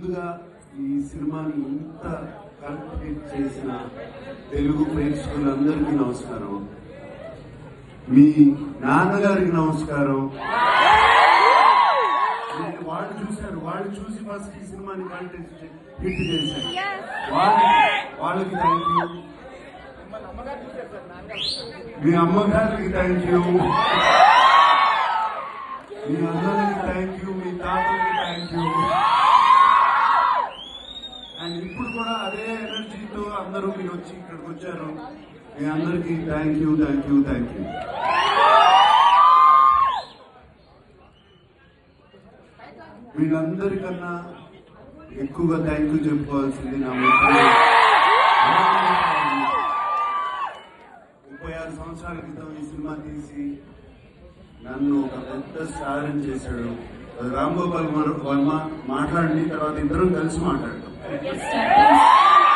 ముందుగా ఈ సినిమాని ఇంత కంప్లీట్ చేసిన తెలుగు ప్రేక్షకులందరికీ నమస్కారం. మీ నాన్నగారికి నమస్కారం. వాళ్ళు చూశారు వాళ్ళు చూసి ఫస్ట్ ఈ సినిమాని కంటెస్ట్ హిట్ చేశారు. వాళ్ళకి వాళ్ళకి థ్యాంక్ యూ మీ అమ్మగారికి థ్యాంక్ యూ మీ అన్నలకి థ్యాంక్ యూ మీ తాతలకి థ్యాంక్ యూ అదే ఎనర్జీతో అందరూ మీరు వచ్చి ఇక్కడికి వచ్చారు. మీ అందరికీ thank you thank you thank you వీళ్ళందరికన్నా ఎక్కువగా థ్యాంక్ యూ చెప్పుకోవాల్సింది నా ముప్పై ఆరు సంవత్సరాల క్రితం ఈ సినిమా తీసి నన్ను ఒక పెద్ద స్టార్ చేశాడు. రామ్ గోపాల్ వర్మ మాట్లాడి తర్వాత ఇద్దరం కలిసి మాట్లాడతాం.